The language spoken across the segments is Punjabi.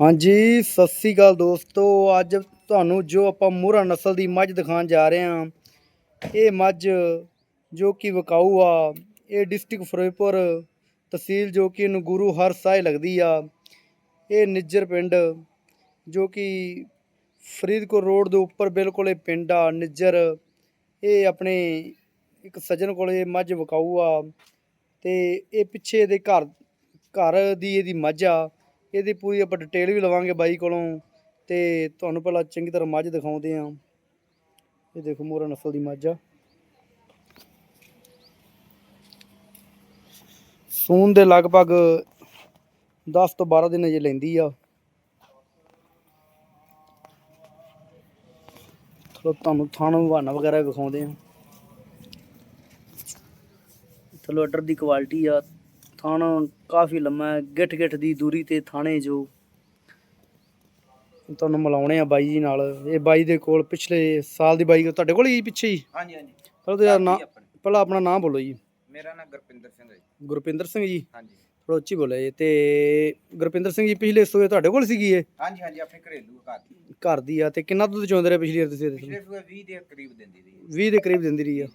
ਹਾਂਜੀ, ਸਤਿ ਸ੍ਰੀ ਅਕਾਲ ਦੋਸਤੋ। ਅੱਜ ਤੁਹਾਨੂੰ ਜੋ ਆਪਾਂ ਮੂਰਾ ਨਸਲ ਦੀ ਮੱਝ ਦਿਖਾਉਣ ਜਾ ਰਹੇ ਹਾਂ, ਇਹ ਮੱਝ ਜੋ ਕਿ ਵਿਕਾਊ ਆ, ਇਹ ਡਿਸਟ੍ਰਿਕਟ ਫਿਰੋਜ਼ਪੁਰ ਤਹਿਸੀਲ ਜੋ ਕਿ ਇਹਨੂੰ ਗੁਰੂ ਹਰ ਸਾਹਿ ਲੱਗਦੀ ਆ। ਇਹ ਨਿੱਜਰ ਪਿੰਡ ਜੋ ਕਿ ਫਰੀਦਕੋਟ ਰੋਡ ਦੇ ਉੱਪਰ ਬਿਲਕੁਲ ਇਹ ਪਿੰਡ ਆ, ਨਿੱਜਰ। ਇਹ ਆਪਣੇ ਇੱਕ ਸੱਜਣ ਕੋਲ ਇਹ ਮੱਝ ਵਿਕਾਊ ਆ ਤੇ ਇਹ ਪਿੱਛੇ ਇਹਦੇ ਘਰ ਘਰ ਦੀ ਇਹਦੀ ਮੱਝ ਆ। ਇਹਦੀ ਪੂਰੀ ਆਪਾਂ ਡਿਟੇਲ ਵੀ ਲਵਾਂਗੇ ਬਾਈ ਕੋਲੋਂ ਤੇ ਤੁਹਾਨੂੰ ਪਹਿਲਾਂ ਚੰਗੀ ਤਰ੍ਹਾਂ ਮੱਝ ਦਿਖਾਉਂਦੇ ਆ ਇਹ ਦੇਖੋ ਮੋਰਾ ਨਸਲ ਦੀ ਮੱਝ ਆ। ਸੂਨ ਦੇ ਲਗਭਗ 10 ਤੋਂ 12 ਦਿਨ ਅਜੇ ਲੈਂਦੀ ਆ। ਚਲੋ ਤੁਹਾਨੂੰ ਥਾਣਾ ਬਹਾਨਾ ਵਗੈਰਾ ਵਿਖਾਉਂਦੇ ਆ ਚਲੋ ਆਰਡਰ ਦੀ ਕੁਆਲਿਟੀ ਆ। ਥਾਣਾ ਕਾਫੀ ਲੰਮਾ ਹੈ ਗਿੱਠ ਗਿੱਠ ਦੀ ਦੂਰੀ ਤੇ ਥਾਣੇ ਜੋ। ਤੁਹਾਨੂੰ ਮਿਲਾਉਣੇ ਆ ਬਾਈ ਜੀ ਨਾਲ। ਇਹ ਬਾਈ ਦੇ ਕੋਲ ਪਿਛਲੇ ਸਾਲ ਦੀ ਬਾਈ ਤੁਹਾਡੇ ਕੋਲ ਹੀ ਪਿੱਛੇ ਹੀ? ਹਾਂਜੀ ਹਾਂਜੀ। ਚਲੋ ਤੇ ਯਾਰ ਨਾ। ਪਹਿਲਾਂ ਆਪਣਾ ਨਾਮ ਬੋਲੋ ਜੀ। ਮੇਰਾ ਨਾਮ ਗੁਰਪਿੰਦਰ ਸਿੰਘ ਹੈ ਜੀ। ਗੁਰਪਿੰਦਰ ਸਿੰਘ ਜੀ? ਹਾਂਜੀ। ਥੋੜਾ ਉੱਚੀ ਬੋਲਿਆ ਜੀ। ਤੇ ਗੁਰਪਿੰਦਰ ਸਿੰਘ ਜੀ ਪਿਛਲੇ ਸੂਏ ਤੁਹਾਡੇ ਕੋਲ ਸੀਗੀ ਇਹ? ਹਾਂਜੀ ਹਾਂਜੀ ਆਪਣੇ ਘਰੇਲੂ ਘਰ ਦੀ। ਘਰ ਦੀ ਆ। ਤੇ ਕਿੰਨਾ ਦੁੱਧ ਚੋਂਦੇ ਰਹੇ ਪਿਛਲੀ ਵਾਰ ਤੁਸੀਂ ਇਹਦੇ ਪਿਛਲੇ? ਸੂਏ 20 ਦੇ ਕਰੀਬ ਦਿੰਦੀ ਰਹੀ ਹੈ। 20 ਦੇ ਕਰੀਬ ਦਿੰਦੀ ਰਹੀ ਆ।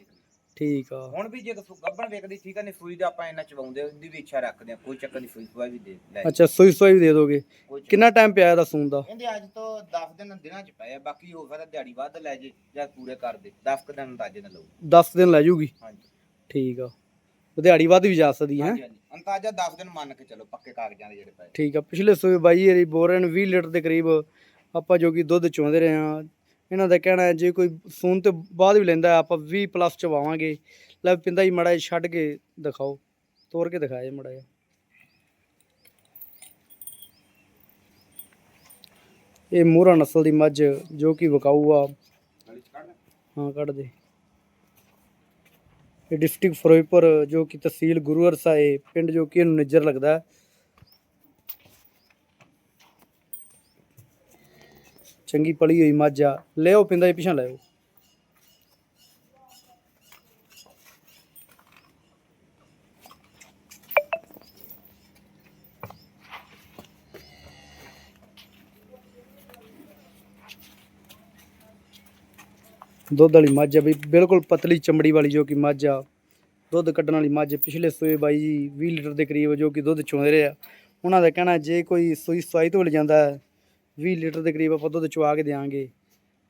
ਠੀਕ ਆ। ਹੁਣ ਵੀ ਜੇ ਕੋਈ ਗੱਬਣ ਵੇਖਦੀ ਠੀਕ ਹੈ ਨਹੀਂ ਸੂਈ ਦਾ ਆਪਾਂ ਇੰਨਾ ਚਵਾਉਂਦੇ ਉਹਦੀ ਵੀ ਇੱਛਾ ਰੱਖਦੇ ਆ ਕੋਈ ਚੱਕਰ ਨਹੀਂ ਸੂਈ ਸੂਈ ਵੀ ਦੇ ਲੈ। ਅੱਛਾ ਸੂਈ ਸੂਈ ਵੀ ਦੇ ਦੋਗੇ? ਕੋਈ ਚੱਕਰ ਕਿੰਨਾ ਟਾਈਮ ਪਿਆ ਇਹਦਾ ਸੂਣ ਦਾ? ਕਹਿੰਦੇ ਅੱਜ ਤੋਂ 10 ਦਿਨ ਦਿਨਾਂ ਚ ਪਏ ਆ ਬਾਕੀ ਹੋ ਸਕਦਾ ਦਿਹਾੜੀ ਵੱਧ ਲੈ ਜੇ ਜਾਂ ਪੂਰੇ ਕਰ ਦੇ 10 ਕੁ ਦਿਨ ਅੰਦਾਜ਼ੇ ਨਾਲ ਲਊ। 10 ਦਿਨ ਲੈ ਜੂਗੀ? ਹਾਂਜੀ। ਠੀਕ ਆ। ਦਿਹਾੜੀ ਵੱਧ ਵੀ ਜਾ ਸਕਦੀ ਹੈ ਹਾਂਜੀ ਹਾਂਜੀ। ਅੰਦਾਜ਼ਾ 10 ਦਿਨ ਮੰਨ ਕੇ ਚਲੋ ਪੱਕੇ ਕਾਗਜ਼ਾਂ ਦੇ ਜਿਹੜੇ ਪਏ। ਠੀਕ ਆ। ਪਿਛਲੇ ਸੂਏ ਬਾਈ ਇਹਦੀ ਬੋਰਨ 20 ਲੀਟਰ ਦੇ ਕਰੀਬ ਆਪਾਂ ਜੋ ਕਿ ਦੁੱਧ ਚੋਂਦੇ ਰਹੇ ਹਾਂ ਇਹਨਾਂ ਦਾ ਕਹਿਣਾ ਹੈ, ਜੇ ਕੋਈ ਫੋਨ ਤੋਂ ਬਾਅਦ ਵੀ ਲੈਂਦਾ ਆਪਾਂ 20 ਪਲੱਸ ਚਵਾਵਾਂਗੇ। ਲੈ ਪਿੰਦਾ ਹੀ ਮੜਾ ਛੱਡ ਕੇ ਦਿਖਾਓ। ਤੋੜ ਕੇ ਦਿਖਾਇਆ ਮੜਾ ਜਿਹਾ। ਇਹ ਮੋਹਰਾ ਨਸਲ ਦੀ ਮੱਝ, ਜੋ ਕਿ ਵਿਕਾਊ ਆ। ਹਾਂ, ਕੱਢ ਦੇ। ਇਹ ਡਿਸਟ੍ਰਿਕਟ ਫਿਰੋਜ਼ਪੁਰ, ਜੋ ਕਿ ਤਹਿਸੀਲ ਗੁਰੂ ਹਰਸਾਏ ਪਿੰਡ ਜੋ ਕਿ ਇਹਨੂੰ ਨਿੱਜਰ ਲੱਗਦਾ ਚੰਗੀ ਪਲੀ ਹੋਈ ਮੱਝ। ਆ ਲਿਓ ਪਿੰਦਾ ਹੀ ਪਿਛਾਂ ਲਿਓ ਦੁੱਧ ਵਾਲੀ ਮੱਝ ਆ ਵੀ ਬਿਲਕੁਲ ਪਤਲੀ ਚਮੜੀ ਵਾਲੀ ਜੋ ਕਿ ਮੱਝ। ਆ ਦੁੱਧ ਕੱਢਣ ਵਾਲੀ ਮੱਝ ਪਿਛਲੇ ਸੂਏ ਬਾਈ ਜੀ 20 ਲੀਟਰ ਦੇ ਕਰੀਬ ਜੋ ਕਿ ਦੁੱਧ ਚੋਂਦੇ ਰਹੇ ਆ। ਉਹਨਾਂ ਦਾ ਕਹਿਣਾ ਜੇ ਕੋਈ ਸੂਈ ਸਵਾਈ ਤੋਂ ਲੈ ਜਾਂਦਾ ਹੈ 20 ਲੀਟਰ ਦੇ ਕਰੀਬ ਆਪਾਂ ਦੁੱਧ ਚਵਾ ਕੇ ਦੇਵਾਂਗੇ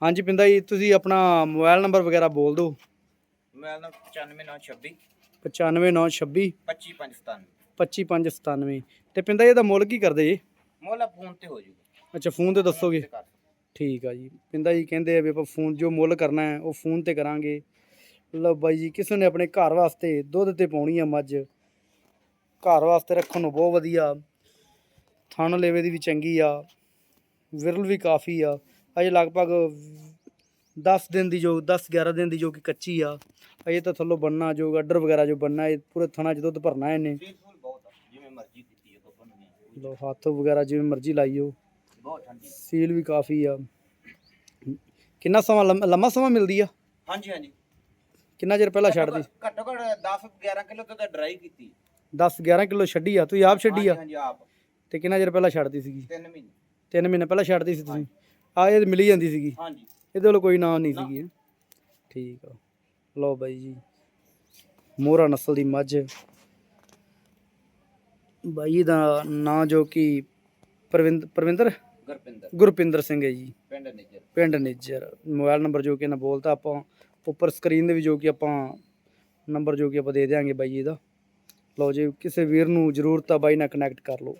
ਹਾਂਜੀ ਪਿੰਦਾ ਜੀ ਤੁਸੀਂ ਆਪਣਾ ਮੋਬਾਈਲ ਨੰਬਰ ਵਗੈਰਾ ਬੋਲ ਦਿਓ। ਮੇਰਾ ਨਾਮ 95926 95926 25597 25597 ਤੇ ਪਿੰਦਾ ਜੀ ਇਹਦਾ ਮੁੱਲ ਕੀ ਕਰਦੇ ਜੀ? ਮੋਲਾ ਫੋਨ ਤੇ ਹੋ ਜੂਗਾ। ਅੱਛਾ ਫੋਨ ਤੇ ਦੱਸੋਗੇ। ਠੀਕ ਆ ਜੀ। ਪਿੰਦਾ ਜੀ ਕਹਿੰਦੇ ਆ ਵੀ ਆਪਾਂ ਫੋਨ ਜੋ ਮੁੱਲ ਕਰਨਾ ਹੈ ਉਹ ਫੋਨ ਤੇ ਕਰਾਂਗੇ। ਲਓ ਬਾਈ ਜੀ ਕਿਸੇ ਨੇ ਆਪਣੇ ਘਰ ਵਾਸਤੇ ਦੁੱਧ ਤੇ ਪਾਉਣੀ ਆ ਮੱਝ। ਘਰ ਵਾਸਤੇ ਰੱਖਣ ਨੂੰ ਬਹੁਤ ਵਧੀਆ। ਥਣ ਲੇਵੇ ਦੀ ਵੀ ਚੰਗੀ ਆ। ਵਿਰਲ ਵੀ ਕਾਫੀ ਆ। ਅਜੇ ਲਗਭਗ 10 ਦਿਨ ਦੀ ਜੋ 10 11 ਦਿਨ ਦੀ ਜੋ ਕਿ ਕੱਚੀ ਆ। ਅਜੇ ਤਾਂ ਥੱਲੋਂ ਬੰਨਾ ਜੋ ਅੱਡਰ ਵਗੈਰਾ ਜੋ ਬੰਨਾ ਇਹ ਪੂਰੇ ਥਣਾ 'ਚ ਦੁੱਧ ਭਰਨਾ ਇਹਨੇ। ਲਓ ਹੱਥ ਵਗੈਰਾ ਜਿਵੇਂ ਮਰਜ਼ੀ ਲਾਈਓ। ਬਹੁਤ ਠੰਡੀ। ਸੀਲ ਵੀ ਕਾਫੀ ਆ। ਕਿੰਨਾ ਸਮਾਂ ਲੰਮ- ਸਮਾਂ ਮਿਲਦੀ ਆ? ਹਾਂਜੀ ਹਾਂਜੀ। ਕਿੰਨਾ ਚਿਰ ਪਹਿਲਾਂ ਛੱਡਦੀ? ਘੱਟੋ ਘੱਟ 10 11 ਕਿਲੋ ਤੋਂ ਤਾਂ ਡਰਾਈ ਕੀਤੀ। 10 11 ਕਿਲੋ ਛੱਡੀ ਆ ਤੁਸੀਂ ਆਪ ਛੱਡੀ ਆ? ਹਾਂਜੀ ਆਪ। ਤੇ ਕਿੰਨਾ ਚਿਰ ਪਹਿਲਾਂ ਛੱਡਦੀ ਸੀਗੀ? 3 ਮਹੀਨੇ। 3 ਮਹੀਨੇ ਪਹਿਲਾਂ ਛੱਡਦੀ ਸੀ ਤੁਸੀਂ। ਆ ਇਹ ਮਿਲੀ ਜਾਂਦੀ ਸੀਗੀ। ਹਾਂਜੀ। ਇਹਦੇ ਵੱਲ ਕੋਈ ਨਾਂ ਨਹੀਂ ਸੀਗੀ। ਠੀਕ ਆ। ਲਓ ਬਾਈ ਜੀ। ਮੋਹਰਾ ਨਸਲ ਦੀ ਮੱਝ। ਬਾਈ ਦਾ ਨਾਂ ਜੋ ਕਿ ਪ੍ਰਵਿੰਦ ਪ੍ਰਵਿੰਦਰ? ਗੁਰਪਿੰਦਰ। ਗੁਰਪਿੰਦਰ ਸਿੰਘ ਹੈ ਜੀ। ਪਿੰਡ ਨਿੱਜਰ। ਪਿੰਡ ਨਿੱਜਰ। ਮੋਬਾਈਲ ਨੰਬਰ ਜੋ ਕਿ ਇਹਨਾਂ ਬੋਲਤਾ ਆਪਾਂ ਉੱਪਰ ਸਕਰੀਨ ਦੇ ਵੀ ਜੋ ਕਿ ਆਪਾਂ ਨੰਬਰ ਜੋ ਕਿ ਆਪਾਂ ਦੇ ਦਿਆਂਗੇ ਬਾਈ ਜੀ ਦਾ। ਲਓ ਜੇ ਕਿਸੇ ਵੀਰ ਨੂੰ ਜ਼ਰੂਰਤ ਆ ਬਾਈ ਨਾਲ ਕਨੈਕਟ ਕਰ ਲਓ।